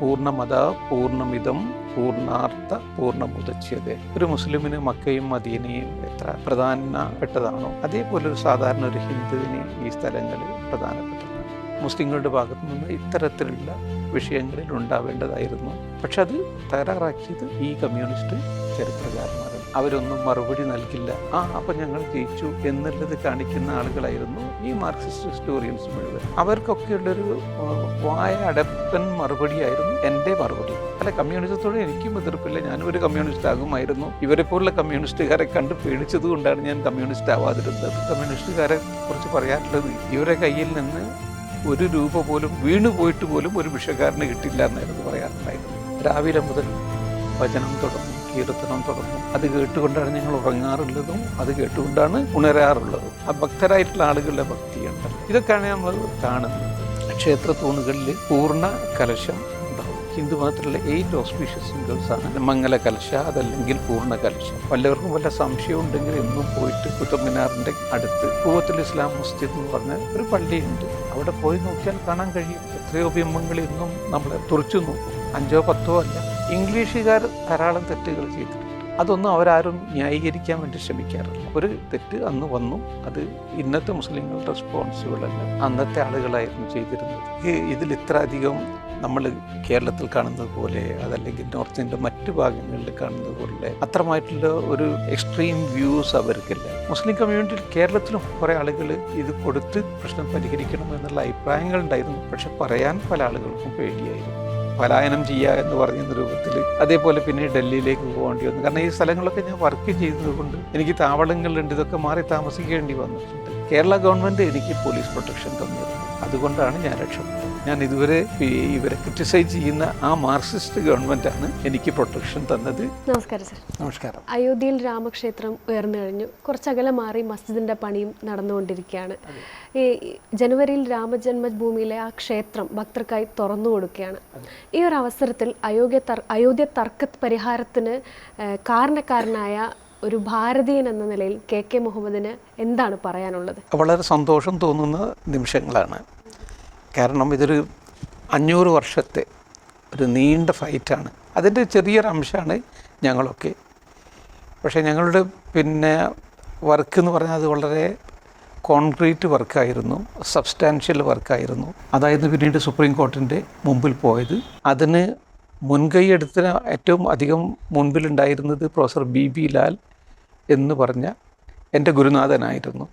പൂർണമത പൂർണമിതം പൂർണാർത്ഥ പൂർണമുദച്യത ഒരു മുസ്ലിമിന് മക്കയും മദീനയും എത്ര പ്രധാനപ്പെട്ടതാണോ അതേപോലെ ഒരു സാധാരണ ഒരു ഹിന്ദുവിന് ഈ സ്ഥലങ്ങളിൽ പ്രധാനപ്പെട്ടതാണ്. മുസ്ലിങ്ങളുടെ ഭാഗത്തു നിന്ന് ഇത്തരത്തിലുള്ള വിഷയങ്ങളിൽ ഉണ്ടാവേണ്ടതായിരുന്നു. പക്ഷെ അത് തകരാറാക്കിയത് ഈ കമ്മ്യൂണിസ്റ്റ് ചരിത്രകാരന്മാരാണ്. അവരൊന്നും മറുപടി നൽകില്ല. ആ അപ്പം ഞങ്ങൾ ജയിച്ചു എന്നുള്ളത് കാണിക്കുന്ന ആളുകളായിരുന്നു ഈ മാർക്സിസ്റ്റ് ഹിസ്റ്റോറിയൻസ് മുഴുവൻ. അവർക്കൊക്കെയുള്ളൊരു വായ അടപ്പൻ മറുപടിയായിരുന്നു എന്റെ മറുപടി. അല്ല കമ്മ്യൂണിസത്തോട് എനിക്കും എതിർപ്പില്ല. ഞാനും ഒരു കമ്മ്യൂണിസ്റ്റ് ആകുമായിരുന്നു. ഇവരെ പോലുള്ള കമ്മ്യൂണിസ്റ്റുകാരെ കണ്ട് പേടിച്ചത് കൊണ്ടാണ് ഞാൻ കമ്മ്യൂണിസ്റ്റ് ആവാതിരുന്നത്. കമ്മ്യൂണിസ്റ്റുകാരെ കുറിച്ച് പറയാനുള്ളത് ഇവരെ കയ്യിൽ നിന്ന് ഒരു രൂപ പോലും വീണു പോയിട്ട് പോലും ഒരു ഭിക്ഷക്കാരന് കിട്ടില്ല എന്നായിരുന്നു പറയാറുണ്ടായിരുന്നു രാവിലെ മുതൽ വചനം തുടർന്നു കീർത്തനം തുടങ്ങും. അത് കേട്ടുകൊണ്ടാണ് ഞങ്ങൾ ഉറങ്ങാറുള്ളതും അത് കേട്ടുകൊണ്ടാണ് ഉണരാറുള്ളതും. ആ ഭക്തരായിട്ടുള്ള ആളുകളുടെ ഭക്തിയുണ്ട്. ഇതൊക്കെയാണ് നമ്മൾ കാണുന്നത്. ക്ഷേത്ര തൂണുകളിൽ പൂർണ കലശം ഹിന്ദു മതത്തിലുള്ള എയ്റ്റ് ഓസ്പീഷ്യസ് സിംഗിൾസ് ആണ്. മംഗല കലശ അതല്ലെങ്കിൽ പൂർണ കലശ വല്ലവർക്കും വല്ല സംശയം ഉണ്ടെങ്കിൽ എന്നും പോയിട്ട് കുത്തബ് മിനാറിന്റെ അടുത്ത് പൂവത്തുൽ ഇസ്ലാം മസ്ജിദ് എന്ന് പറഞ്ഞ ഒരു പള്ളിയുണ്ട്. അവിടെ പോയി നോക്കിയാൽ കാണാൻ കഴിയും. എത്രയോ ബിംബങ്ങൾ ഇന്നും നമ്മൾ തുറച്ചു നോക്കും. അഞ്ചോ പത്തോ അല്ല. ഇംഗ്ലീഷുകാർ ധാരാളം തെറ്റുകൾ ചെയ്തിട്ടുണ്ട്. അതൊന്നും അവരാരും ന്യായീകരിക്കാൻ വേണ്ടി ശ്രമിക്കാറില്ല. ഒരു തെറ്റ് അന്ന് വന്നു. അത് ഇന്നത്തെ മുസ്ലിങ്ങളുടെ റെസ്പോൺസിബിൾ അല്ല അന്നത്തെ ആളുകളായിരുന്നു ചെയ്തിരുന്നത്. ഇതിൽ ഇത്ര അധികം നമ്മൾ കേരളത്തിൽ കാണുന്നത് പോലെ അതല്ലെങ്കിൽ നോർത്ത് ഇന്ത്യ മറ്റു ഭാഗങ്ങളിൽ കാണുന്നത് പോലെ അത്രമായിട്ടുള്ള ഒരു എക്സ്ട്രീം വ്യൂസ് അവർക്കില്ല. മുസ്ലിം കമ്മ്യൂണിറ്റിയിൽ കേരളത്തിലും കുറേ ആളുകൾ ഇത് കൊടുത്ത് പ്രശ്നം പരിഹരിക്കണം എന്നുള്ള അഭിപ്രായങ്ങൾ ഉണ്ടായിരുന്നു. പക്ഷെ പറയാൻ പല ആളുകൾക്കും പേടിയായിരുന്നു. പലായനം ചെയ്യുക എന്ന് പറയുന്ന രൂപത്തിൽ അതേപോലെ പിന്നെ ഡൽഹിയിലേക്ക് പോകേണ്ടി വന്നു. കാരണം ഈ സ്ഥലങ്ങളൊക്കെ ഞാൻ വർക്ക് ചെയ്തതുകൊണ്ട് എനിക്ക് താവളങ്ങളുണ്ട് ഇതൊക്കെ മാറി താമസിക്കേണ്ടി വന്നിട്ടുണ്ട്. കേരള ഗവൺമെന്റ് എനിക്ക് പോലീസ് പ്രൊട്ടക്ഷൻ തന്നിരുന്നു. അതുകൊണ്ടാണ് ഞാൻ രക്ഷപ്പെട്ടത്. ഞാൻ ഇതുവരെ ഇവരെ ക്രിറ്റിസൈസ് ചെയ്യുന്ന ആ മാർക്സിസ്റ്റ് ഗവൺമെന്റാണ് എനിക്ക് പ്രൊട്ടക്ഷൻ തന്നത്. നമസ്കാരം സർ. നമസ്കാരം. അയോധ്യയിൽ രാമക്ഷേത്രം ഉയർന്നു കഴിഞ്ഞു. കുറച്ചകലെ മാറി മസ്ജിദിന്റെ പണിയും നടന്നുകൊണ്ടിരിക്കുകയാണ്. ഈ ജനുവരിയിൽ രാമജന്മഭൂമിയിലെ ആ ക്ഷേത്രം ഭക്തർക്കായി തുറന്നു കൊടുക്കുകയാണ്. ഈ ഒരു അവസരത്തിൽ അയോഗ്യ തർ അയോധ്യ തർക്ക പരിഹാരത്തിന് കാരണക്കാരനായ ഒരു ഭാരതീയൻ എന്ന നിലയിൽ കെ കെ മുഹമ്മദിന് എന്താണ് പറയാനുള്ളത്? വളരെ സന്തോഷം തോന്നുന്ന നിമിഷങ്ങളാണ്. കാരണം ഇതൊരു അഞ്ഞൂറ് വർഷത്തെ ഒരു നീണ്ട ഫൈറ്റാണ്. അതിന്റെ ചെറിയൊരു അംശമാണ് ഞങ്ങളൊക്കെ. പക്ഷേ ഞങ്ങളുടെ പിന്നെ വർക്ക് എന്ന് പറഞ്ഞാൽ അത് വളരെ കോൺക്രീറ്റ് വർക്കായിരുന്നു സബ്സ്റ്റാൻഷ്യൽ വർക്കായിരുന്നു. അതായത് പിന്നീട് സുപ്രീം കോർട്ടിന്റെ മുമ്പിൽ പോയത്. അതിന് മുൻകൈ എടുത്ത ഏറ്റവും അധികം മുൻപിലുണ്ടായിരുന്നത് പ്രൊഫസർ ബി ബി ലാൽ എന്ന് പറഞ്ഞ എന്റെ ഗുരുനാഥനായിരുന്നു.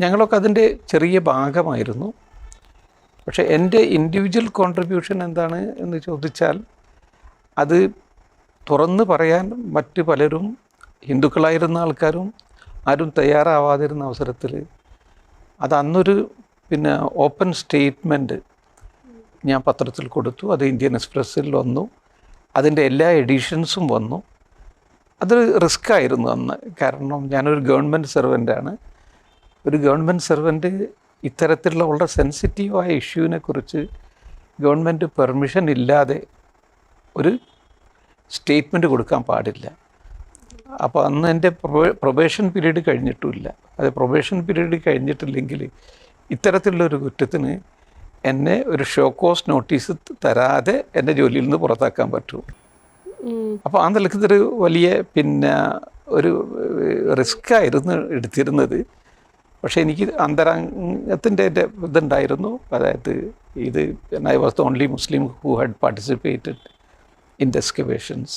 ഞങ്ങളൊക്കെ അതിന്റെ ചെറിയ ഭാഗമായിരുന്നു. പക്ഷേ എന്റെ ഇൻഡിവിജ്വൽ കോൺട്രിബ്യൂഷൻ എന്താണ് എന്ന് ചോദിച്ചാൽ അത് തുറന്ന് പറയാൻ മറ്റ് പലരും ഹിന്ദുക്കളായിരുന്ന ആൾക്കാരും ആരും തയ്യാറാവാതിരുന്ന അവസരത്തിൽ അത് അന്നൊരു പിന്നെ ഓപ്പൺ സ്റ്റേറ്റ്മെന്റ് ഞാൻ പത്രത്തിൽ കൊടുത്തു. അത് ഇന്ത്യൻ എക്സ്പ്രസ്സിൽ വന്നു. അതിന്റെ എല്ലാ എഡിഷൻസും വന്നു. അതൊരു റിസ്ക് ആയിരുന്നു അന്ന്. കാരണം ഞാനൊരു ഗവൺമെന്റ് സെർവന്റാണ് ഒരു ഗവൺമെന്റ് സെർവന്റ് ഇത്തരത്തിലുള്ള വളരെ സെൻസിറ്റീവായ ഇഷ്യൂവിനെ കുറിച്ച് ഗവൺമെന്റ് പെർമിഷൻ ഇല്ലാതെ ഒരു സ്റ്റേറ്റ്മെന്റ് കൊടുക്കാൻ പാടില്ല. അപ്പോൾ അന്ന് എന്റെ പ്രൊബേഷൻ പീരീഡ് കഴിഞ്ഞിട്ടുമില്ല. അത് പ്രൊബേഷൻ പീരീഡ് കഴിഞ്ഞിട്ടില്ലെങ്കിൽ ഇത്തരത്തിലുള്ളൊരു കുറ്റത്തിന് എന്നെ ഒരു ഷോ കോസ് നോട്ടീസ് തരാതെ എന്റെ ജോലിയിൽ നിന്ന് പുറത്താക്കാൻ പറ്റും. അപ്പോൾ ആ ഇതൊരു വലിയ പിന്നെ ഒരു റിസ്ക് ആയിരുന്നു എടുത്തിരുന്നത്. പക്ഷേ എനിക്ക് അന്തരംഗത്തിന്റെ എന്റെ ഇതുണ്ടായിരുന്നു. അതായത് ഇത് I was the only Muslim who had participated in the excavations.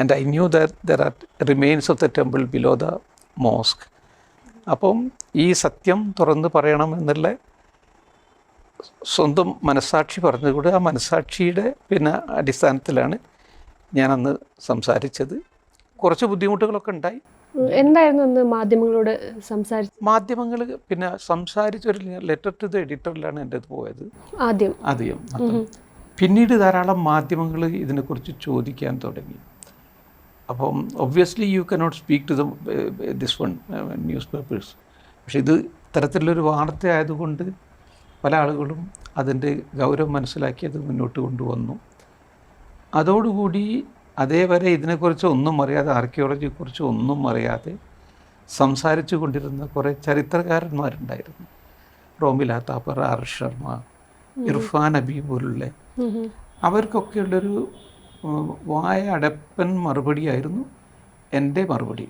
And I knew that there are remains of the temple below the mosque. അപ്പം ഈ സത്യം തുറന്ന് പറയണം എന്നുള്ള സ്വന്തം മനസ്സാക്ഷി പറഞ്ഞുകൂടെ ആ മനസ്സാക്ഷിയുടെ പിന്നെ അടിസ്ഥാനത്തിലാണ് ഞാനന്ന് സംസാരിച്ചത്. കുറച്ച് ബുദ്ധിമുട്ടുകളൊക്കെ ഉണ്ടായി. എന്തായിരുന്നു അന്ന് മാധ്യമങ്ങളോട് സംസാരിച്ചു മാധ്യമങ്ങൾ പിന്നെ സംസാരിച്ച ഒരു ലെറ്റർ ടു ദ എഡിറ്ററിലാണ് എന്റെ അത് പോയത്. ആദ്യം. ആദ്യം. പിന്നീട് ധാരാളം മാധ്യമങ്ങൾ ഇതിനെക്കുറിച്ച് ചോദിക്കാൻ തുടങ്ങി. അപ്പം obviously you cannot speak to the this one news papers പക്ഷെ ഇത് ഇത്തരത്തിലുള്ളൊരു വാർത്ത ആയതുകൊണ്ട് പല ആളുകളും അതിന്റെ ഗൗരവം മനസ്സിലാക്കി അത് മുന്നോട്ട് കൊണ്ടുവന്നു. അതോടുകൂടി അതേവരെ ഇതിനെക്കുറിച്ച് ഒന്നും അറിയാതെ ആർക്കിയോളജിയെക്കുറിച്ച് ഒന്നും അറിയാതെ സംസാരിച്ചു കൊണ്ടിരുന്ന കുറേ ചരിത്രകാരന്മാരുണ്ടായിരുന്നു. റോമില താപ്പർ ആർ. ശർമ്മ ഇർഫാൻ അബി പോലുള്ള. ഉം. ഉം. അവർക്കൊക്കെ ഉള്ളൊരു ഉം, വായ അടപ്പൻ മറുപടിയായിരുന്നു എന്റെ മറുപടി.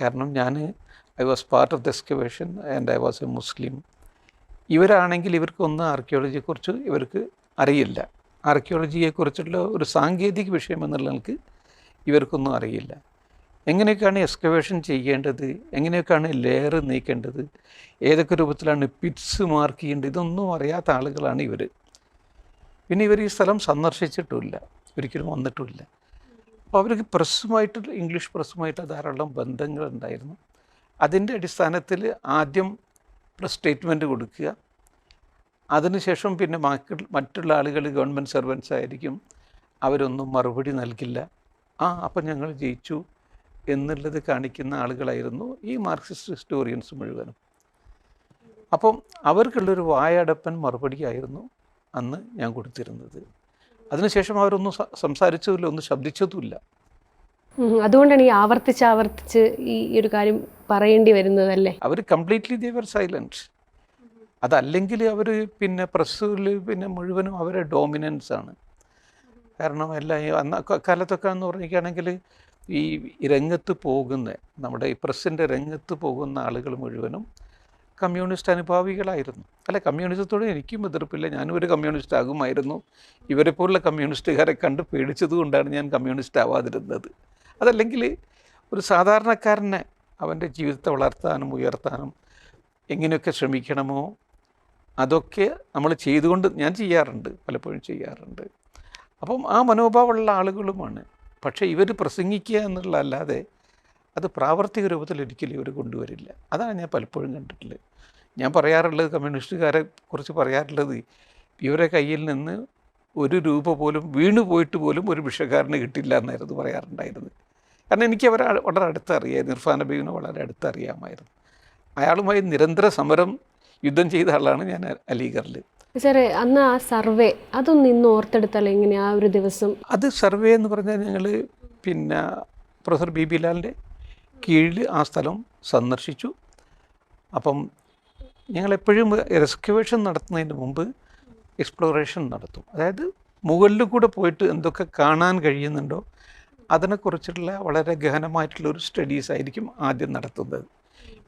കാരണം ഞാൻ I was part of the excavation and I was a Muslim ഇവരാണെങ്കിൽ ഇവർക്കൊന്നും ആർക്കിയോളജിയെക്കുറിച്ച് ഇവർക്ക് അറിയില്ല. ആർക്കിയോളജിയെക്കുറിച്ചുള്ള ഒരു സാങ്കേതിക വിഷയം എന്നുള്ള നിലയ്ക്ക് ഇവർക്കൊന്നും അറിയില്ല. എങ്ങനെയൊക്കെയാണ് എക്സ്കവേഷൻ ചെയ്യേണ്ടത്? എങ്ങനെയൊക്കെയാണ് ലെയർ നീക്കേണ്ടത്? ഏതൊക്കെ രൂപത്തിലാണ് പിറ്റ്സ് മാർക്ക് ചെയ്യേണ്ടത്? ഇതൊന്നും അറിയാത്ത ആളുകളാണ് ഇവർ പിന്നെ ഇവർ ഈ സ്ഥലം സന്ദർശിച്ചിട്ടുമില്ല. ഒരിക്കലും വന്നിട്ടുമില്ല. അപ്പോൾ അവർക്ക് പ്രസ്സുമായിട്ട് ഇംഗ്ലീഷ് പ്രസ്സുമായിട്ട് ധാരാളം ബന്ധങ്ങളുണ്ടായിരുന്നു. അതിന്റെ അടിസ്ഥാനത്തിൽ ആദ്യം പ്രസ് സ്റ്റേറ്റ്മെന്റ് കൊടുക്കുക. അതിനുശേഷം പിന്നെ ബാക്കി മറ്റുള്ള ആളുകൾ ഗവൺമെന്റ് സർവൻസ് ആയിരിക്കും. അവരൊന്നും മറുപടി നൽകില്ല. ആ അപ്പം ഞങ്ങൾ ജയിച്ചു എന്നുള്ളത് കാണിക്കുന്ന ആളുകളായിരുന്നു ഈ മാർക്സിസ്റ്റ് ഹിസ്റ്റോറിയൻസ് മുഴുവനും. അപ്പം അവർക്കുള്ളൊരു വായടപ്പൻ മറുപടിയായിരുന്നു അന്ന് ഞാൻ കൊടുത്തിരുന്നത്. അതിനുശേഷം അവരൊന്നും സംസാരിച്ചതില്ല സംസാരിച്ചതുമില്ല ഒന്നും ശബ്ദിച്ചതുമില്ല. അതുകൊണ്ടാണ് ഈ ആവർത്തിച്ച് ആവർത്തിച്ച് ഈ ഒരു കാര്യം പറയേണ്ടി വരുന്നതല്ലേ അവർ കംപ്ലീറ്റ്ലി ദേവർ സൈലന്റ് അതല്ലെങ്കിൽ അവർ പിന്നെ പ്രസ്സിൽ പിന്നെ മുഴുവനും അവരെ ഡോമിനൻസ് ആണ്. കാരണം എല്ലാം അന്ന കാലത്തൊക്കെ എന്ന് പറഞ്ഞിരിക്കുകയാണെങ്കിൽ ഈ രംഗത്ത് പോകുന്ന നമ്മുടെ ഈ പ്രസ്സിന്റെ രംഗത്ത് പോകുന്ന ആളുകൾ മുഴുവനും കമ്മ്യൂണിസ്റ്റ് അനുഭാവികളായിരുന്നു. അല്ല കമ്മ്യൂണിസത്തോട് എനിക്കും എതിർപ്പില്ല. ഞാനും ഒരു കമ്മ്യൂണിസ്റ്റ് ആകുമായിരുന്നു ഇവരെ പോലുള്ള കമ്മ്യൂണിസ്റ്റുകാരെ കണ്ട് പേടിച്ചത് കൊണ്ടാണ് ഞാൻ കമ്മ്യൂണിസ്റ്റ് ആവാതിരുന്നത്. അതല്ലെങ്കിൽ ഒരു സാധാരണക്കാരനെ അവന്റെ ജീവിതത്തെ വളർത്താനും ഉയർത്താനും എങ്ങനെയൊക്കെ ശ്രമിക്കണമോ അതൊക്കെ നമ്മൾ ചെയ്തുകൊണ്ട് ഞാൻ ചെയ്യാറുണ്ട് പലപ്പോഴും ചെയ്യാറുണ്ട്. അപ്പം ആ മനോഭാവമുള്ള ആളുകളുമാണ്. പക്ഷേ ഇവർ പ്രസംഗിക്കുക എന്നുള്ള അല്ലാതെ അത് പ്രാവർത്തിക രൂപത്തിൽ ഒരിക്കലും ഇവർ കൊണ്ടുവരില്ല. അതാണ് ഞാൻ പലപ്പോഴും കണ്ടിട്ടുള്ളത്. ഞാൻ പറയാറുള്ളത് കമ്മ്യൂണിസ്റ്റുകാരെ കുറിച്ച് പറയാറുള്ളത് ഇവരെ കയ്യിൽ നിന്ന് ഒരു രൂപ പോലും വീണു പോയിട്ട് പോലും ഒരു ഭിക്ഷക്കാരന് കിട്ടില്ല എന്നായിരുന്നു പറയാറുണ്ടായിരുന്നത്. കാരണം എനിക്ക് അവരെ വളരെ അടുത്തറിയാം ഇർഫാൻ നബീവിനെ വളരെ അടുത്തറിയാമായിരുന്നു. അയാളുമായി നിരന്തര സമരം യുദ്ധം ചെയ്ത ആളാണ് ഞാൻ അലീഗറിൽ സാറേ അന്ന് ആ സർവേ അതൊന്നും ഇന്ന് ഓർത്തെടുത്താൽ എങ്ങനെ ആ ഒരു ദിവസം? അത് സർവേ എന്ന് പറഞ്ഞാൽ ഞങ്ങൾ പിന്നെ പ്രൊഫസർ ബി ബി ലാലിന്റെ കീഴിൽ ആ സ്ഥലം സന്ദർശിച്ചു. അപ്പം ഞങ്ങളെപ്പോഴും എക്സ്കവേഷൻ നടത്തുന്നതിന് മുമ്പ് എക്സ്പ്ലോറേഷൻ നടത്തും. അതായത് മുകളിൽ കൂടെ പോയിട്ട് എന്തൊക്കെ കാണാൻ കഴിയുന്നുണ്ടോ അതിനെക്കുറിച്ചുള്ള വളരെ ഗഹനമായിട്ടുള്ള ഒരു സ്റ്റഡീസ് ആയിരിക്കും ആദ്യം നടത്തുന്നത്.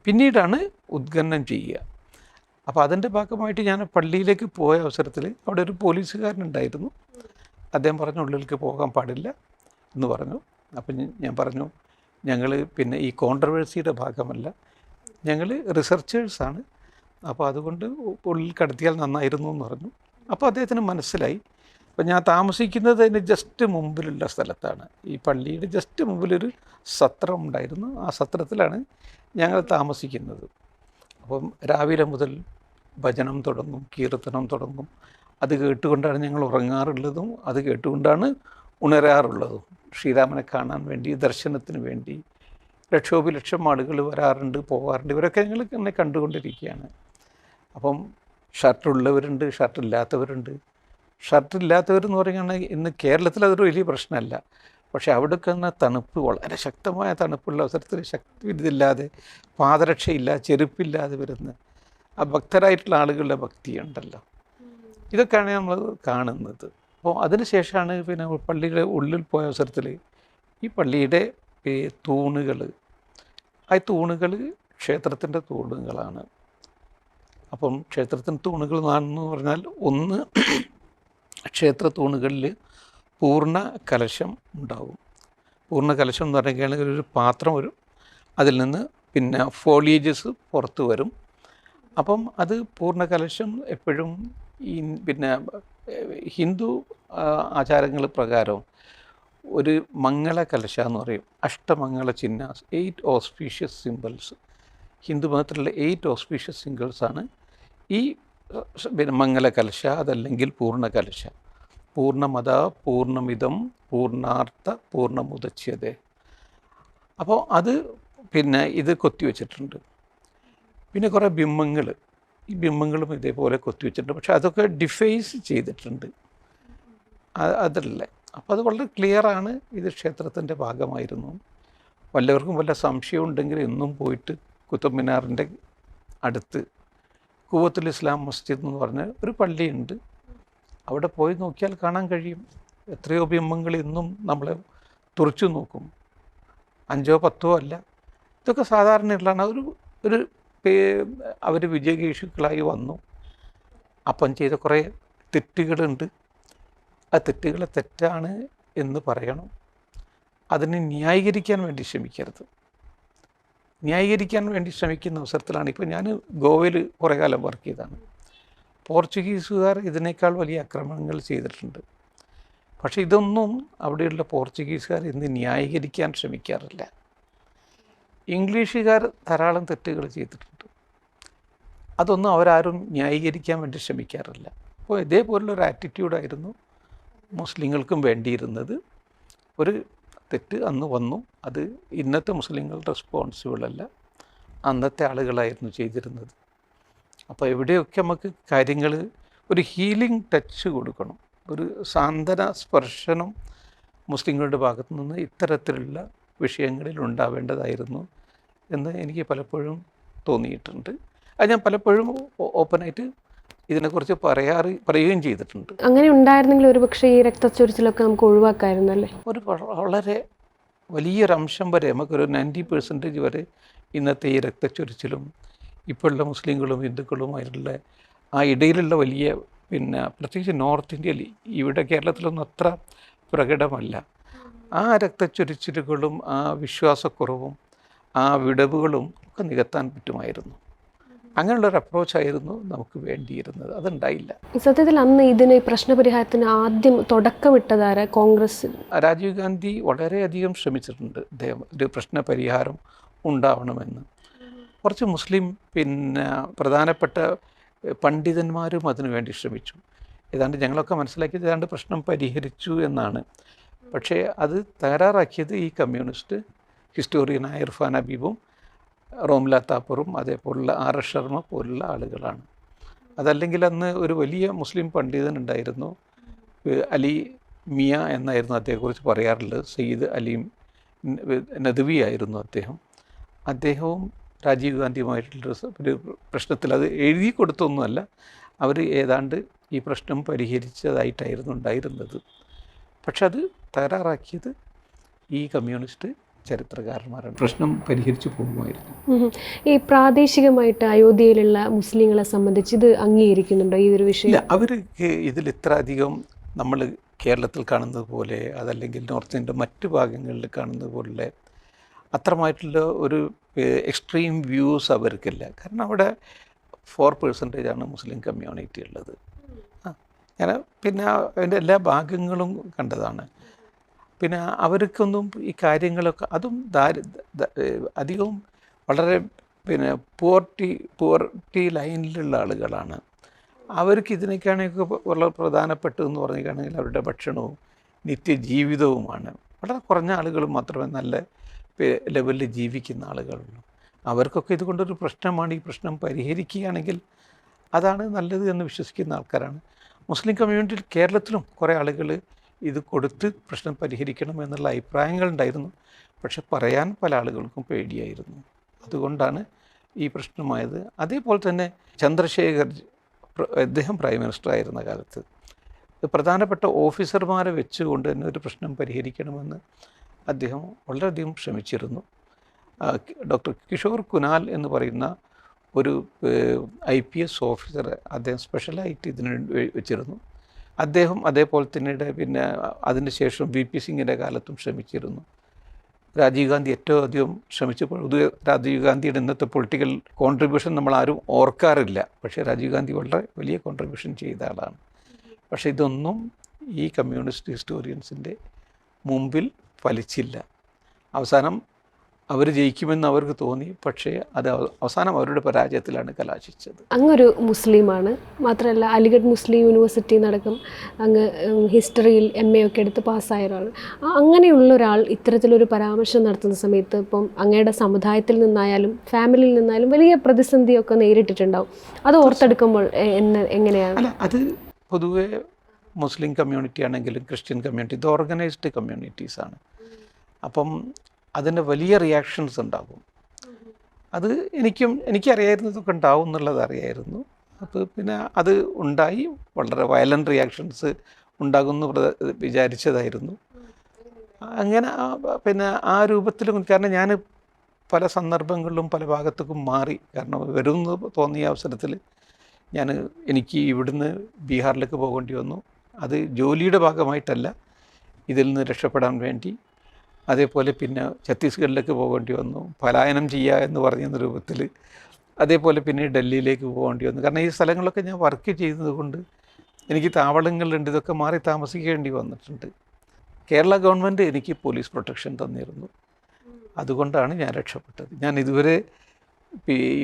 പിന്നീടാണ് ഉദ്ഘനം ചെയ്യുക. അപ്പോൾ അതിന്റെ ഭാഗമായിട്ട് ഞാൻ പള്ളിയിലേക്ക് പോയ അവസരത്തിൽ അവിടെ ഒരു പോലീസുകാരനുണ്ടായിരുന്നു. അദ്ദേഹം പറഞ്ഞു ഉള്ളിലേക്ക് പോകാൻ പാടില്ല എന്ന് പറഞ്ഞു. അപ്പം ഞാൻ പറഞ്ഞു ഞങ്ങൾ പിന്നെ ഈ കോൺട്രവേഴ്സിയുടെ ഭാഗമല്ല. ഞങ്ങൾ റിസർച്ചേഴ്സാണ് അപ്പോൾ അതുകൊണ്ട് ഉള്ളിൽ കടത്തിയാൽ നന്നായിരുന്നു എന്ന് പറഞ്ഞു. അപ്പോൾ അദ്ദേഹത്തിന് മനസ്സിലായി. അപ്പം ഞാൻ താമസിക്കുന്നത് അതിന് ജസ്റ്റ് മുമ്പിലുള്ള സ്ഥലത്താണ്. ഈ പള്ളിയുടെ ജസ്റ്റ് മുമ്പിലൊരു സത്രം ഉണ്ടായിരുന്നു. ആ സത്രത്തിലാണ് ഞങ്ങൾ താമസിക്കുന്നത്. അപ്പം രാവിലെ മുതൽ ഭജനം തുടങ്ങും കീർത്തനം തുടങ്ങും. അത് കേട്ടുകൊണ്ടാണ് ഞങ്ങൾ ഉറങ്ങാറുള്ളതും അത് കേട്ടുകൊണ്ടാണ് ഉണരാറുള്ളതും. ശ്രീരാമനെ കാണാൻ വേണ്ടി ദർശനത്തിന് വേണ്ടി. ലക്ഷോപലക്ഷം ആളുകൾ വരാറുണ്ട് പോകാറുണ്ട് ഇവരൊക്കെ ഞങ്ങൾ എന്നെ കണ്ടുകൊണ്ടിരിക്കുകയാണ്. അപ്പം ഷർട്ടുള്ളവരുണ്ട് ഷർട്ടില്ലാത്തവരുണ്ട്. ഷർട്ടില്ലാത്തവരെന്ന് പറയുകയാണെങ്കിൽ ഇന്ന് കേരളത്തിൽ അതൊരു വലിയ പ്രശ്നമല്ല. പക്ഷേ അവിടെയൊക്കെ തന്നെ തണുപ്പ് വളരെ ശക്തമായ തണുപ്പുള്ള അവസരത്തിൽ ശക്തി ഇതില്ലാതെ പാദരക്ഷയില്ല ചെരുപ്പില്ലാതെ വരുന്ന ആ ഭക്തരായിട്ടുള്ള ആളുകളുടെ ഭക്തിയുണ്ടല്ലോ. ഇതൊക്കെയാണ് നമ്മൾ കാണുന്നത്. അപ്പോൾ അതിനുശേഷമാണ് പിന്നെ പള്ളിയുടെ ഉള്ളിൽ പോയ അവസരത്തിൽ ഈ പള്ളിയുടെ തൂണുകൾ ആ തൂണുകൾ ക്ഷേത്രത്തിന്റെ തൂണുകളാണ്. അപ്പം ക്ഷേത്രത്തിന്റെ തൂണുകൾ എന്നാണെന്ന് പറഞ്ഞാൽ ഒന്ന് ക്ഷേത്ര തൂണുകളിൽ പൂർണ കലശം ഉണ്ടാവും. പൂർണ കലശം എന്ന് പറയുകയാണെങ്കിൽ ഒരു പാത്രം വരും. അതിൽ നിന്ന് പിന്നെ ഫോളിയേജസ് പുറത്ത് വരും. അപ്പം അത് പൂർണ കലശം എപ്പോഴും ഈ പിന്നെ ഹിന്ദു ആചാരങ്ങൾ പ്രകാരം ഒരു മംഗള കലശ എന്ന് പറയും. അഷ്ടമംഗള ചിഹ്ന എയ്റ്റ് ഓസ്പീഷ്യസ് സിമ്പിൾസ്. ഹിന്ദു മതത്തിലുള്ള എയ്റ്റ് ഓസ്പീഷ്യസ് സിമ്പിൾസാണ് ഈ പിന്നെ മംഗല കലശ അതല്ലെങ്കിൽ പൂർണ കലശ. പൂർണമത പൂർണമിതം പൂർണാർത്ഥ പൂർണമുദച്യത അപ്പോൾ അത് പിന്നെ ഇത് കൊത്തിവെച്ചിട്ടുണ്ട്. പിന്നെ കുറേ ബിംബങ്ങൾ. ഈ ബിംബങ്ങളും ഇതേപോലെ കൊത്തി വെച്ചിട്ടുണ്ട്. പക്ഷെ അതൊക്കെ ഡിഫേസ് ചെയ്തിട്ടുണ്ട്. അതല്ലേ. അപ്പോൾ അത് വളരെ ക്ലിയറാണ് ഇത് ക്ഷേത്രത്തിന്റെ ഭാഗമായിരുന്നു. വല്ലവർക്കും വല്ല സംശയം ഉണ്ടെങ്കിൽ എന്നും പോയിട്ട് കുത്തബ് മിനാറിന്റെ അടുത്ത് കൂവത്തുൽ ഇസ്ലാം മസ്ജിദ് എന്ന് പറഞ്ഞ ഒരു പള്ളിയുണ്ട്. അവിടെ പോയി നോക്കിയാൽ കാണാൻ കഴിയും. എത്രയോ ബിംബങ്ങൾ ഇന്നും നമ്മളെ തുറച്ചു നോക്കും. അഞ്ചോ പത്തോ അല്ല. ഇതൊക്കെ സാധാരണയുള്ളതാണ് ഒരു ഒരു അവർ വിജയകേഷുക്കളായി വന്നു. അപ്പം ചെയ്ത കുറേ തെറ്റുകളുണ്ട്. ആ തെറ്റുകൾ തെറ്റാണ് എന്ന് പറയണം. അതിനെ ന്യായീകരിക്കാൻ വേണ്ടി ശ്രമിക്കരുത്. ന്യായീകരിക്കാൻ വേണ്ടി ശ്രമിക്കുന്ന അവസരത്തിലാണ് ഇപ്പോൾ ഞാൻ ഗോവയിൽ കുറേ കാലം വർക്ക് ചെയ്താണ് പോർച്ചുഗീസുകാർ ഇതിനേക്കാൾ വലിയ ആക്രമണങ്ങൾ ചെയ്തിട്ടുണ്ട്. പക്ഷേ ഇതൊന്നും അവിടെയുള്ള പോർച്ചുഗീസുകാർ ഇന്ന് ന്യായീകരിക്കാൻ ശ്രമിക്കാറില്ല. ഇംഗ്ലീഷുകാർ ധാരാളം തെറ്റുകൾ ചെയ്തിട്ടുണ്ട്. അതൊന്നും അവരാരും ന്യായീകരിക്കാൻ വേണ്ടി ശ്രമിക്കാറില്ല. അപ്പോൾ ഇതേപോലുള്ളൊരു ആറ്റിറ്റ്യൂഡായിരുന്നു മുസ്ലിങ്ങൾക്കും വേണ്ടിയിരുന്നത്. ഒരു തെറ്റ് അന്ന് വന്നു. അത് ഇന്നത്തെ മുസ്ലിങ്ങൾ റെസ്പോൺസിബിൾ അല്ല. അന്നത്തെ ആളുകളായിരുന്നു ചെയ്തിരുന്നത്. അപ്പോൾ എവിടെയൊക്കെ നമുക്ക് കാര്യങ്ങൾ ഒരു ഹീലിംഗ് ടച്ച് കൊടുക്കണം ഒരു സാന്ത്വന സ്പർശനം മുസ്ലിങ്ങളുടെ ഭാഗത്തു നിന്ന് ഇത്തരത്തിലുള്ള വിഷയങ്ങളിൽ ഉണ്ടാവേണ്ടതായിരുന്നു. എന്ന് എനിക്ക് പലപ്പോഴും തോന്നിയിട്ടുണ്ട്. അത് ഞാൻ പലപ്പോഴും ഓപ്പണായിട്ട് ഇതിനെക്കുറിച്ച് പറയാറ് പറയുകയും ചെയ്തിട്ടുണ്ട്. അങ്ങനെ ഉണ്ടായിരുന്നെങ്കിൽ ഒരു പക്ഷേ ഈ രക്തച്ചൊരിച്ചിലൊക്കെ നമുക്ക് ഒഴിവാക്കായിരുന്നു അല്ലേ? ഒരു വളരെ വലിയൊരു അംശം വരെ നമുക്കൊരു നയന്റി പെർസെന്റേജ് വരെ ഇന്നത്തെ ഈ രക്തച്ചൊരിച്ചിലും ഇപ്പോഴുള്ള മുസ്ലിങ്ങളും ഹിന്ദുക്കളുമായിട്ടുള്ള ആ ഇടയിലുള്ള വലിയ പിന്നെ പ്രത്യേകിച്ച് നോർത്ത് ഇന്ത്യയിൽ ഇവിടെ കേരളത്തിലൊന്നും അത്ര പ്രകടമല്ല. ആ രക്തച്ചൊരിച്ചിലുകളും ആ വിശ്വാസക്കുറവും ആ വിടവുകളും ഒക്കെ നികത്താൻ പറ്റുമായിരുന്നു. അങ്ങനെയുള്ളൊരു അപ്രോച്ചായിരുന്നു നമുക്ക് വേണ്ടിയിരുന്നത്. അതുണ്ടായില്ല. സത്യത്തിൽ അന്ന് ഇതിന് പ്രശ്നപരിഹാരത്തിന് ആദ്യം തുടക്കമിട്ടതാര കോൺഗ്രസ്? രാജീവ് ഗാന്ധി വളരെയധികം ശ്രമിച്ചിട്ടുണ്ട്. അദ്ദേഹം ഒരു പ്രശ്നപരിഹാരം ഉണ്ടാവണമെന്ന്. കുറച്ച് മുസ്ലിം പിന്നെ പ്രധാനപ്പെട്ട പണ്ഡിതന്മാരും അതിനുവേണ്ടി ശ്രമിച്ചു. ഏതാണ്ട് ഞങ്ങളൊക്കെ മനസ്സിലാക്കിയത് ഏതാണ്ട് പ്രശ്നം പരിഹരിച്ചു എന്നാണ്. പക്ഷേ അത് തകരാറാക്കിയത് ഈ കമ്മ്യൂണിസ്റ്റ് ഹിസ്റ്റോറിയനായ ഇർഫാൻ അബീബും റോംല താപ്പറും അതേപോലുള്ള ആർ എസ് ശർമ്മ പോലുള്ള ആളുകളാണ്. അതല്ലെങ്കിൽ അന്ന് ഒരു വലിയ മുസ്ലിം പണ്ഡിതൻ ഉണ്ടായിരുന്നു അലി മിയ എന്നായിരുന്നു അദ്ദേഹത്തെക്കുറിച്ച് പറയാറുള്ളത് സയ്യിദ് അലീം നദവി ആയിരുന്നു അദ്ദേഹം. അദ്ദേഹവും രാജീവ് ഗാന്ധിയുമായിട്ടുള്ള ഒരു പ്രശ്നത്തിൽ അത് എഴുതി കൊടുത്തൊന്നുമല്ല അവർ ഏതാണ്ട് ഈ പ്രശ്നം പരിഹരിച്ചതായിട്ടായിരുന്നു ഉണ്ടായിരുന്നത്. പക്ഷെ അത് തകരാറാക്കിയത് ഈ കമ്മ്യൂണിസ്റ്റ് ചരിത്രകാരന്മാരാണ് പ്രശ്നം പരിഹരിച്ചു പോകുമായിരുന്നു. ഈ പ്രാദേശികമായിട്ട് അയോധ്യയിലുള്ള മുസ്ലിങ്ങളെ സംബന്ധിച്ച് ഇത് അംഗീകരിക്കുന്നുണ്ടോ ഈ ഒരു വിഷയം? ഇല്ല അവർക്ക് ഇതിൽ ഇത്ര അധികം നമ്മൾ കേരളത്തിൽ കാണുന്നത് പോലെ അതല്ലെങ്കിൽ നോർത്ത് ഇന്ത്യ മറ്റു ഭാഗങ്ങളിൽ കാണുന്നത് പോലെ അത്രമായിട്ടുള്ള ഒരു എക്സ്ട്രീം വ്യൂസ് അവർക്കില്ല. കാരണം അവിടെ ഫോർ പെർസെന്റേജ് ആണ് മുസ്ലിം കമ്മ്യൂണിറ്റി ഉള്ളത് ആ ഞാൻ പിന്നെ അതിന്റെ എല്ലാ ഭാഗങ്ങളും കണ്ടതാണ്. പിന്നെ അവർക്കൊന്നും ഈ കാര്യങ്ങളൊക്കെ അതും ദാരി അധികവും വളരെ പിന്നെ പുവർട്ടി പുവർട്ടി ലൈനിലുള്ള ആളുകളാണ്. അവർക്ക് ഇതിനൊക്കെയാണെങ്കിൽ വളരെ പ്രധാനപ്പെട്ടതെന്ന് പറഞ്ഞിരിക്കുകയാണെങ്കിൽ അവരുടെ ഭക്ഷണവും നിത്യജീവിതവുമാണ്. വളരെ കുറഞ്ഞ ആളുകൾ മാത്രമേ നല്ല ലെവലിൽ ജീവിക്കുന്ന ആളുകളുള്ളൂ. അവർക്കൊക്കെ ഇതുകൊണ്ടൊരു പ്രശ്നമാണ്. ഈ പ്രശ്നം പരിഹരിക്കുകയാണെങ്കിൽ അതാണ് നല്ലത് എന്ന് വിശ്വസിക്കുന്ന ആൾക്കാരാണ്. മുസ്ലിം കമ്മ്യൂണിറ്റിയിൽ കേരളത്തിലും കുറേ ആളുകൾ ഇത് കൊടുത്ത് പ്രശ്നം പരിഹരിക്കണം എന്നുള്ള അഭിപ്രായങ്ങൾ ഉണ്ടായിരുന്നു. പക്ഷെ പറയാൻ പല ആളുകൾക്കും പേടിയായിരുന്നു. അതുകൊണ്ടാണ് ഈ പ്രശ്നമായത്. അതേപോലെ തന്നെ ചന്ദ്രശേഖർ അദ്ദേഹം പ്രൈം മിനിസ്റ്റർ ആയിരുന്ന കാലത്ത്. പ്രധാനപ്പെട്ട ഓഫീസർമാരെ വെച്ചുകൊണ്ട് തന്നെ ഒരു പ്രശ്നം പരിഹരിക്കണമെന്ന് അദ്ദേഹം വളരെയധികം ശ്രമിച്ചിരുന്നു. ഡോക്ടർ കിഷോർ കുനാൽ എന്ന് പറയുന്ന ഒരു ഐ പി എസ് ഓഫീസർ അദ്ദേഹം സ്പെഷ്യലായിട്ട് ഇതിന് വെച്ചിരുന്നു. അദ്ദേഹം അതേപോലെ തന്നെ പിന്നെ അതിന് ശേഷം വി പി സിംഗിന്റെ കാലത്തും ശ്രമിച്ചിരുന്നു. രാജീവ് ഗാന്ധി ഏറ്റവും അധികം ശ്രമിച്ചപ്പോൾ പൊതുവെ രാജീവ് ഗാന്ധിയുടെ ഇന്നത്തെ പൊളിറ്റിക്കൽ കോൺട്രിബ്യൂഷൻ നമ്മൾ ആരും ഓർക്കാറില്ല. പക്ഷേ രാജീവ് ഗാന്ധി വളരെ വലിയ കോൺട്രിബ്യൂഷൻ ചെയ്ത ആളാണ്. പക്ഷേ ഇതൊന്നും ഈ കമ്മ്യൂണിസ്റ്റ് ഹിസ്റ്റോറിയൻസിന്റെ മുമ്പിൽ ഫലിച്ചില്ല. അവസാനം അവർ ജയിക്കുമെന്ന് അവർക്ക് തോന്നി. പക്ഷേ അത് അവസാനം അവരുടെ പരാജയത്തിലാണ് കലാശിച്ചത്. അങ്ങൊരു മുസ്ലിമാണ്. മാത്രമല്ല അലിഗഡ് മുസ്ലിം യൂണിവേഴ്സിറ്റി നടക്കും അങ്ങ് ഹിസ്റ്ററിയിൽ എം എ ഒക്കെ എടുത്ത് പാസ്സായ ആ അങ്ങനെയുള്ള ഒരാൾ ഇത്തരത്തിലൊരു പരാമർശം നടത്തുന്ന സമയത്ത് ഇപ്പം അങ്ങയുടെ സമുദായത്തിൽ നിന്നായാലും ഫാമിലിയിൽ നിന്നായാലും വലിയ പ്രതിസന്ധിയൊക്കെ നേരിട്ടിട്ടുണ്ടാവും. അത് ഓർത്തെടുക്കുമ്പോൾ എന്ന് എന്ന എങ്ങനെയാണ്? അല്ല അത് പൊതുവെ മുസ്ലിം കമ്മ്യൂണിറ്റി ആണെങ്കിലും ക്രിസ്ത്യൻ കമ്മ്യൂണിറ്റി ഇത് ഓർഗനൈസ്ഡ് കമ്മ്യൂണിറ്റീസാണ്. അപ്പം അതിന് വലിയ റിയാക്ഷൻസ് ഉണ്ടാകും. അത് എനിക്കും എനിക്കറിയായിരുന്നതൊക്കെ ഉണ്ടാവും എന്നുള്ളത് അറിയായിരുന്നു. അപ്പോൾ പിന്നെ അത് ഉണ്ടായി വളരെ വയലന്റ് റിയാക്ഷൻസ് ഉണ്ടാകുമെന്ന് വിചാരിച്ചതായിരുന്നു. അങ്ങനെ പിന്നെ ആ രൂപത്തിലും കാരണം ഞാൻ പല സന്ദർഭങ്ങളിലും പല ഭാഗത്തേക്കും മാറി. കാരണം വരുമെന്ന് തോന്നിയ അവസരത്തിൽ ഞാൻ എനിക്ക് ഇവിടുന്ന് ബീഹാറിലേക്ക് പോകേണ്ടി വന്നു. അത് ജോലിയുടെ ഭാഗമായിട്ടല്ല ഇതിൽ നിന്ന് രക്ഷപ്പെടാൻ വേണ്ടി അതേപോലെ പിന്നെ ഛത്തീസ്ഗഡിലേക്ക് പോകേണ്ടി വന്നു. പലായനം ചെയ്യുക എന്ന് പറഞ്ഞ രൂപത്തിൽ അതേപോലെ പിന്നെ ഡൽഹിയിലേക്ക് പോകേണ്ടി വന്നു. കാരണം ഈ സ്ഥലങ്ങളൊക്കെ ഞാൻ വർക്ക് ചെയ്യുന്നത് കൊണ്ട് എനിക്ക് താവളങ്ങളുണ്ട് ഇതൊക്കെ മാറി താമസിക്കേണ്ടി വന്നിട്ടുണ്ട്. കേരള ഗവൺമെന്റ് എനിക്ക് പോലീസ് പ്രൊട്ടക്ഷൻ തന്നിരുന്നു. അതുകൊണ്ടാണ് ഞാൻ രക്ഷപ്പെട്ടത്. ഞാൻ ഇതുവരെ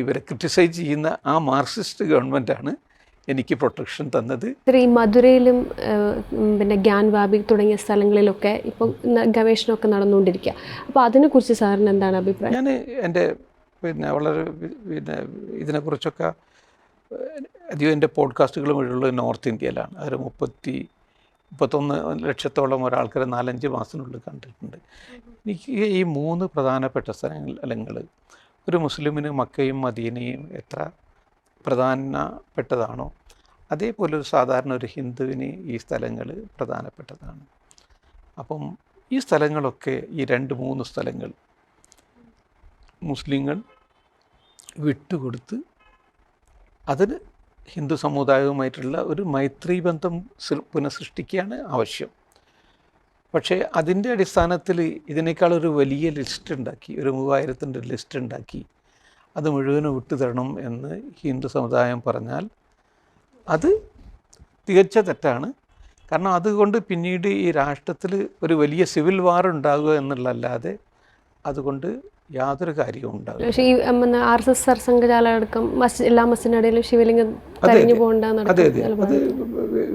ഇവരെ ക്രിറ്റിസൈസ് ചെയ്യുന്ന ആ മാർക്സിസ്റ്റ് ഗവൺമെന്റാണ് എനിക്ക് പ്രൊട്ടക്ഷൻ തന്നത്. ഈ മധുരയിലും പിന്നെ ഗ്യാൻവാബി തുടങ്ങിയ സ്ഥലങ്ങളിലൊക്കെ ഇപ്പോൾ ഗവേഷണമൊക്കെ നടന്നുകൊണ്ടിരിക്കുക അപ്പോൾ അതിനെക്കുറിച്ച് സാറിന് എന്താണ് അഭിപ്രായം? ഞാൻ എന്റെ പിന്നെ വളരെ പിന്നെ ഇതിനെക്കുറിച്ചൊക്കെ അധികം എന്റെ പോഡ്കാസ്റ്റുകൾ മുഴുവൻ നോർത്ത് ഇന്ത്യയിലാണ്. അതൊരു മുപ്പത്തി മുപ്പത്തൊന്ന് ലക്ഷത്തോളം ഒരാൾക്കാരെ നാലഞ്ച് മാസത്തിനുള്ളിൽ കണ്ടിട്ടുണ്ട്. എനിക്ക് ഈ മൂന്ന് പ്രധാനപ്പെട്ട സ്ഥലങ്ങൾ അല്ലെങ്കിൽ ഒരു മുസ്ലിമിന് മക്കയും മദീനയും എത്ര പ്രധാനപ്പെട്ടതാണോ? അതേപോലെ ഒരു സാധാരണ ഒരു ഹിന്ദുവിന് ഈ സ്ഥലങ്ങൾ പ്രധാനപ്പെട്ടതാണ്. അപ്പം ഈ സ്ഥലങ്ങളൊക്കെ ഈ രണ്ട് മൂന്ന് സ്ഥലങ്ങൾ മുസ്ലിങ്ങൾ വിട്ടുകൊടുത്ത് അതിന് ഹിന്ദു സമുദായവുമായിട്ടുള്ള ഒരു മൈത്രി ബന്ധം പുനഃസൃഷ്ടിക്കുകയാണ് ആവശ്യം. പക്ഷേ അതിന്റെ അടിസ്ഥാനത്തിൽ ഇതിനേക്കാൾ ഒരു വലിയ ലിസ്റ്റ് ഉണ്ടാക്കി ഒരു മൂവായിരത്തിന്റെ ലിസ്റ്റ് ഉണ്ടാക്കി അത് മുഴുവനും വിട്ടുതരണം എന്ന് ഹിന്ദു സമുദായം പറഞ്ഞാൽ അത് തികച്ച തെറ്റാണ്. കാരണം അതുകൊണ്ട് പിന്നീട് ഈ രാഷ്ട്രത്തിൽ ഒരു വലിയ സിവിൽ വാർ ഉണ്ടാകുക എന്നുള്ളതല്ലാതെ അതുകൊണ്ട് യാതൊരു കാര്യവും ഉണ്ടാകും പക്ഷേ ഈ ആർ എസ് എസ് സർസംഘചാലടക്കം എല്ലാ മസ്ജിദിനിടയിലും ശിവലിംഗം തെരഞ്ഞു അതെ. പോകണ്ടെന്ന് അതെ അതെ. അത്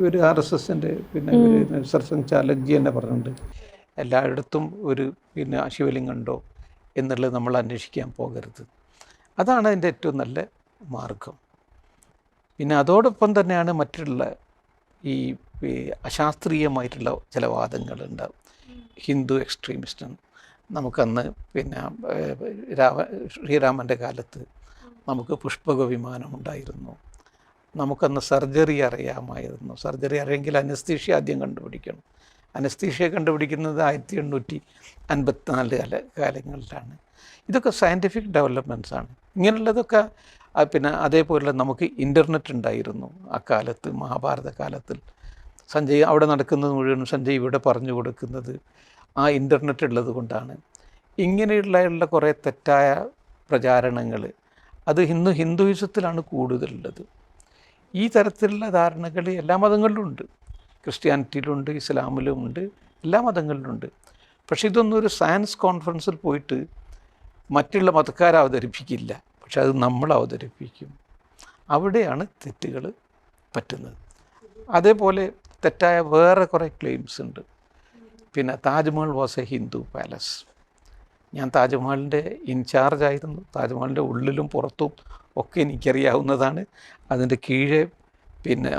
ഒരു ആർ എസ് എസിന്റെ പിന്നെ ഒരു സർസംഘ് ചാലക്ജി തന്നെ പറഞ്ഞിട്ടുണ്ട്. എല്ലായിടത്തും ഒരു പിന്നെ ശിവലിംഗം ഉണ്ടോ എന്നുള്ളത് നമ്മൾ അന്വേഷിക്കാൻ പോകരുത്. അതാണ് അതിന്റെ ഏറ്റവും നല്ല മാർഗം. പിന്നെ അതോടൊപ്പം തന്നെയാണ് മറ്റുള്ള ഈ അശാസ്ത്രീയമായിട്ടുള്ള ചില വാദങ്ങളുണ്ടാവും ഹിന്ദു എക്സ്ട്രീമിസ്റ്റും. നമുക്കന്ന് പിന്നെ രാമ ശ്രീരാമന്റെ കാലത്ത് നമുക്ക് പുഷ്പക വിമാനം ഉണ്ടായിരുന്നു. നമുക്കന്ന് സർജറി അറിയാമായിരുന്നു. സർജറി അറിയെങ്കിൽ അനസ്തീഷ്യ ആദ്യം കണ്ടുപിടിക്കണം. അനസ്തീഷ്യ കണ്ടുപിടിക്കുന്നത് ആയിരത്തി എണ്ണൂറ്റി അൻപത്തിനാല് കാല കാലങ്ങളിലാണ്. ഇതൊക്കെ സയന്റിഫിക് ഡെവലപ്മെന്റ്സാണ് ഇങ്ങനെയുള്ളതൊക്കെ പിന്നെ അതേപോലെ നമുക്ക് ഇന്റർനെറ്റ് ഉണ്ടായിരുന്നു അക്കാലത്ത് മഹാഭാരത കാലത്തിൽ സഞ്ജയ് അവിടെ നടക്കുന്നത് മുഴുവൻ സഞ്ജയ് ഇവിടെ പറഞ്ഞു കൊടുക്കുന്നത് ആ ഇന്റർനെറ്റ് ഉള്ളത് കൊണ്ടാണ്. ഇങ്ങനെയുള്ള കുറേ തെറ്റായ പ്രചാരണങ്ങൾ അത് ഹിന്ദു ഹിന്ദുയിസത്തിലാണ് കൂടുതലുള്ളത്. ഈ തരത്തിലുള്ള ധാരണകൾ എല്ലാ മതങ്ങളിലും ഉണ്ട്. ക്രിസ്ത്യാനിറ്റിയിലുണ്ട് ഇസ്ലാമിലും ഉണ്ട് എല്ലാ മതങ്ങളിലുമുണ്ട് പക്ഷേ ഇതൊന്നും ഒരു സയൻസ് കോൺഫറൻസിൽ പോയിട്ട് മറ്റുള്ള മതക്കാരെ അവതരിപ്പിക്കില്ല. പക്ഷെ അത് നമ്മൾ അവതരിപ്പിക്കും. അവിടെയാണ് തെറ്റുകൾ പറ്റുന്നത്. അതേപോലെ തെറ്റായ വേറെ കുറേ ക്ലെയിംസ് ഉണ്ട്. പിന്നെ Taj Mahal was a Hindu palace ഞാൻ താജ്മഹലിന്റെ ഇൻചാർജ് ആയിരുന്നു. താജ്മഹലിന്റെ ഉള്ളിലും പുറത്തും ഒക്കെ എനിക്കറിയാവുന്നതാണ്. അതിന്റെ കീഴെ പിന്നെ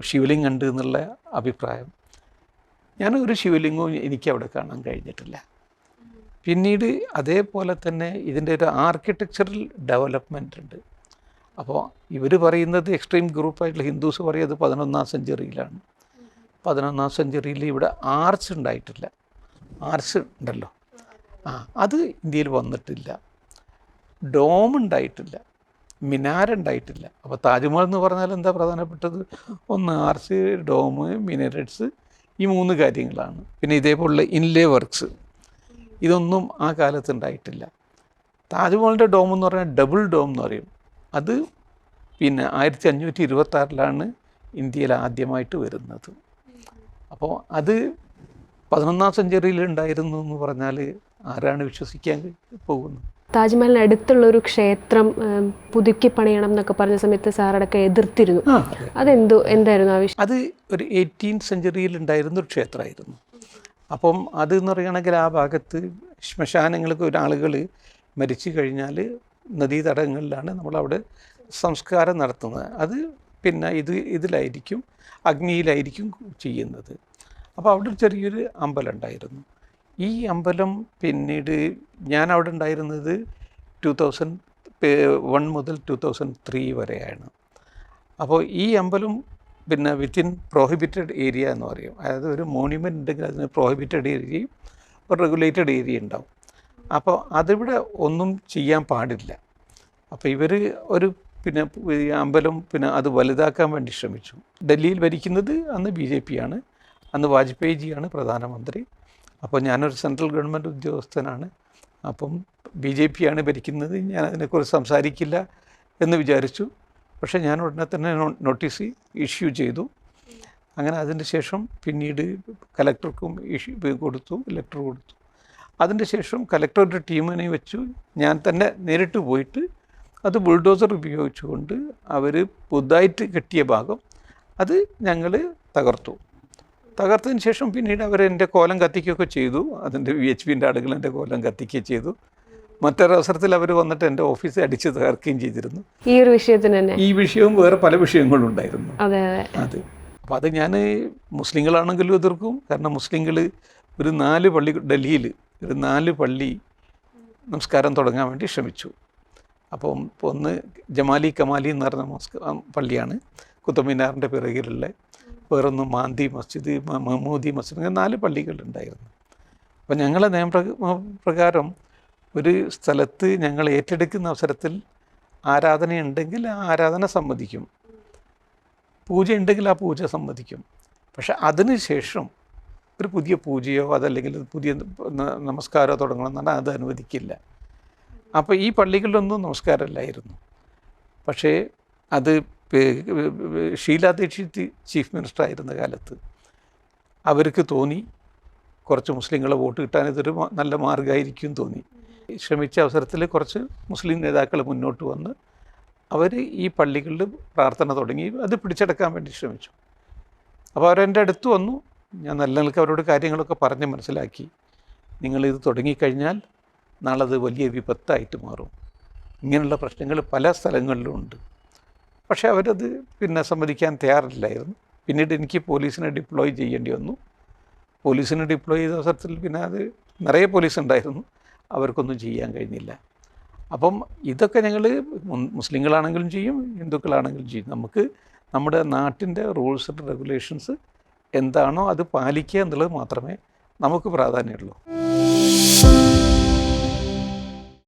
ശിവലിംഗം ഉണ്ട് എന്നുള്ള അഭിപ്രായം. ഞാൻ ഒരു ശിവലിംഗവും എനിക്ക് അവിടെ കാണാൻ കഴിഞ്ഞിട്ടില്ല. പിന്നീട് അതേപോലെ തന്നെ ഇതിന്റെ ഒരു ആർക്കിടെക്ചറൽ ഡെവലപ്മെന്റ് ഉണ്ട്. അപ്പോൾ ഇവർ പറയുന്നത് എക്സ്ട്രീം ഗ്രൂപ്പായിട്ടുള്ള ഹിന്ദുസ് പറയുന്നത് പതിനൊന്നാം സെഞ്ചുറിയിലാണ് പതിനൊന്നാം സെഞ്ചുറിയിൽ ഇവിടെ ആർച്ച് ഉണ്ടായിട്ടില്ല. ആർച്ച് ഉണ്ടല്ലോ. ആ അത് ഇന്ത്യയിൽ വന്നിട്ടില്ല. ഡോം ഉണ്ടായിട്ടില്ല. മിനാര ഉണ്ടായിട്ടില്ല. അപ്പോൾ താജ്മഹൽ എന്ന് പറഞ്ഞാൽ എന്താ പ്രധാനപ്പെട്ടത്? ഒന്ന് ആർച്ച് ഡോം മിനറേറ്റ്സ് ഈ മൂന്ന് കാര്യങ്ങളാണ്. പിന്നെ ഇതേപോലുള്ള ഇൻലേ വർക്ക്സ് ഇതൊന്നും ആ കാലത്ത് ഉണ്ടായിട്ടില്ല. താജ്മഹലിന്റെ ഡോം എന്ന് പറഞ്ഞാൽ ഡബിൾ ഡോം എന്ന് പറയും. അത് പിന്നെ ആയിരത്തി അഞ്ഞൂറ്റി ഇരുപത്താറിലാണ് ഇന്ത്യയിൽ ആദ്യമായിട്ട് വരുന്നത്. അപ്പോൾ അത് പതിനൊന്നാം സെഞ്ചുറിയിൽ ഉണ്ടായിരുന്നു എന്ന് പറഞ്ഞാൽ ആരാണ് വിശ്വസിക്കാൻ പോകുന്നത്? താജ്മഹലിന് അടുത്തുള്ള ഒരു ക്ഷേത്രം പുതുക്കി പണിയണം എന്നൊക്കെ പറഞ്ഞ സമയത്ത് സാറടക്കം എതിർത്തിരുന്നു. അതെന്തോ എന്തായിരുന്നു ആവശ്യം അത് ഒരു എയ്റ്റീൻ സെഞ്ചുറിയിൽ ഉണ്ടായിരുന്ന ഒരു ക്ഷേത്രമായിരുന്നു. അപ്പം അത് എന്ന് പറയുകയാണെങ്കിൽ ആ ഭാഗത്ത് ശ്മശാനങ്ങൾക്ക് ഒരാളുകൾ മരിച്ചു കഴിഞ്ഞാൽ നദീതടങ്ങളിലാണ് നമ്മളവിടെ സംസ്കാരം നടത്തുന്നത്. അത് പിന്നെ ഇത് ഇതിലായിരിക്കും അഗ്നിയിലായിരിക്കും ചെയ്യുന്നത്. അപ്പോൾ അവിടെ ചെറിയൊരു അമ്പലം ഉണ്ടായിരുന്നു ഈ അമ്പലം പിന്നീട് ഞാൻ അവിടെ ഉണ്ടായിരുന്നത് ടു തൗസൻഡ് വൺ മുതൽ ടു തൗസൻഡ് ത്രീ വരെയാണ്. അപ്പോൾ ഈ അമ്പലം പിന്നെ വിത്തിൻ പ്രോഹിബിറ്റഡ് ഏരിയ എന്ന് പറയും. അതായത് ഒരു മോണ്യുമെന്റ് ഉണ്ടെങ്കിൽ അതിന് പ്രോഹിബിറ്റഡ് ഏരിയയും ഒരു റെഗുലേറ്റഡ് ഏരിയ ഉണ്ടാവും. അപ്പോൾ അതിവിടെ ഒന്നും ചെയ്യാൻ പാടില്ല. അപ്പോൾ ഇവർ ഒരു പിന്നെ അമ്പലം പിന്നെ അത് വലുതാക്കാൻ വേണ്ടി ശ്രമിച്ചു. ഡൽഹിയിൽ ഭരിക്കുന്നത് അന്ന് ബി ജെ പി ആണ്. അന്ന് വാജ്പേയി ജിയാണ് പ്രധാനമന്ത്രി. അപ്പോൾ ഞാനൊരു സെൻട്രൽ ഗവൺമെന്റ് ഉദ്യോഗസ്ഥനാണ്. അപ്പം ബി ജെ പി ആണ് ഭരിക്കുന്നത്. ഞാൻ അതിനെക്കുറിച്ച് സംസാരിക്കില്ല എന്ന് വിചാരിച്ചു. പക്ഷേ ഞാൻ ഉടനെ തന്നെ നോട്ടീസ് ഇഷ്യൂ ചെയ്തു. അങ്ങനെ അതിന്റെ ശേഷം പിന്നീട് കലക്ടർക്കും ഇഷ്യൂ കൊടുത്തു ലെറ്റർ കൊടുത്തു. അതിന്റെ ശേഷം കലക്ടറുടെ ടീമിനെ വെച്ചു. ഞാൻ തന്നെ നേരിട്ട് പോയിട്ട് അത് ബുൾഡോസർ ഉപയോഗിച്ചുകൊണ്ട് അവർ പുതുതായിട്ട് കെട്ടിയ ഭാഗം അത് ഞങ്ങൾ തകർത്തു. തകർത്തതിന് ശേഷം പിന്നീട് അവർ എന്റെ കോലം കത്തിക്കുകയൊക്കെ ചെയ്തു. അതിന്റെ വി എച്ച് പിന്റെ ആടുകൾ എന്റെ കോലം കത്തിക്കുകയും ചെയ്തു. മറ്റൊരവസരത്തിൽ അവർ വന്നിട്ട് എന്റെ ഓഫീസ് അടിച്ച് തകർക്കുകയും ചെയ്തിരുന്നു. ഈ ഒരു വിഷയത്തിന് തന്നെ? ഈ വിഷയവും വേറെ പല വിഷയങ്ങളും ഉണ്ടായിരുന്നു. അതെ അതെ. അത്. അപ്പം അത് ഞാൻ മുസ്ലിങ്ങളാണെങ്കിലും എതിർക്കും. കാരണം മുസ്ലിങ്ങൾ ഒരു നാല് പള്ളി ഡൽഹിയിൽ ഒരു നാല് പള്ളി നമസ്കാരം തുടങ്ങാൻ വേണ്ടി ശ്രമിച്ചു. അപ്പം ഒന്ന് ജമാലി കമാലി എന്ന് പറഞ്ഞ മസ്ക പള്ളിയാണ്. കുത്തമിനാറിന്റെ പിറകിലുള്ള വേറൊന്ന് മാന്തി മസ്ജിദ് മഹ്മൂദി മസ്ജിദ് അങ്ങനെ നാല് പള്ളികളുണ്ടായിരുന്നു. അപ്പം ഞങ്ങളെ നിയമപ്ര പ്രകാരം ഒരു സ്ഥലത്ത് ഞങ്ങൾ ഏറ്റെടുക്കുന്ന അവസരത്തിൽ ആരാധനയുണ്ടെങ്കിൽ ആ ആരാധന സമ്മതിക്കും. പൂജ ഉണ്ടെങ്കിൽ ആ പൂജ സമ്മതിക്കും. പക്ഷെ അതിന് ശേഷം ഒരു പുതിയ പൂജയോ അതല്ലെങ്കിൽ പുതിയ നമസ്കാരമോ തുടങ്ങണം എന്നാൽ അത് അനുവദിക്കില്ല. അപ്പോൾ ഈ പള്ളികളിലൊന്നും നമസ്കാരമില്ലായിരുന്നു. പക്ഷേ അത് ഷീലാ ദീക്ഷിത് ചീഫ് മിനിസ്റ്റർ ആയിരുന്ന കാലത്ത് അവർക്ക് തോന്നി കുറച്ച് മുസ്ലിങ്ങളെ വോട്ട് കിട്ടാൻ ഇതൊരു നല്ല മാർഗമായിരിക്കും തോന്നി. ശ്രമിച്ച അവസരത്തിൽ കുറച്ച് മുസ്ലിം നേതാക്കൾ മുന്നോട്ട് വന്ന് അവർ ഈ പള്ളികളിൽ പ്രാർത്ഥന തുടങ്ങി. അത് പിടിച്ചെടുക്കാൻ വേണ്ടി ശ്രമിച്ചു. അപ്പോൾ അവരെന്റെ അടുത്ത് വന്നു. ഞാൻ നല്ല അവരോട് കാര്യങ്ങളൊക്കെ പറഞ്ഞ് മനസ്സിലാക്കി. നിങ്ങളിത് തുടങ്ങിക്കഴിഞ്ഞാൽ നാളെ അത് വലിയ വിപത്തായിട്ട് മാറും. ഇങ്ങനെയുള്ള പ്രശ്നങ്ങൾ പല സ്ഥലങ്ങളിലും ഉണ്ട്. പക്ഷേ അവരത് പിന്നെ സമ്മതിക്കാൻ തയ്യാറില്ലായിരുന്നു. പിന്നീട് എനിക്ക് പോലീസിനെ ഡിപ്ലോയ് ചെയ്യേണ്ടി വന്നു. പോലീസിനെ ഡിപ്ലോയ് ചെയ്ത അവസരത്തിൽ പിന്നെ അത് നിറയെ പോലീസ് ഉണ്ടായിരുന്നു അവർക്കൊന്നും ചെയ്യാൻ കഴിഞ്ഞില്ല അപ്പം ഇതൊക്കെ ഞങ്ങൾ മുസ്ലിങ്ങളാണെങ്കിലും ചെയ്യും ഹിന്ദുക്കളാണെങ്കിലും ചെയ്യും. നമുക്ക് നമ്മുടെ നാട്ടിന്റെ റൂൾസ് ആൻഡ് റെഗുലേഷൻസ് എന്താണോ അത് പാലിക്കുക എന്നുള്ളത് മാത്രമേ നമുക്ക് പ്രാധാന്യമുള്ളൂ.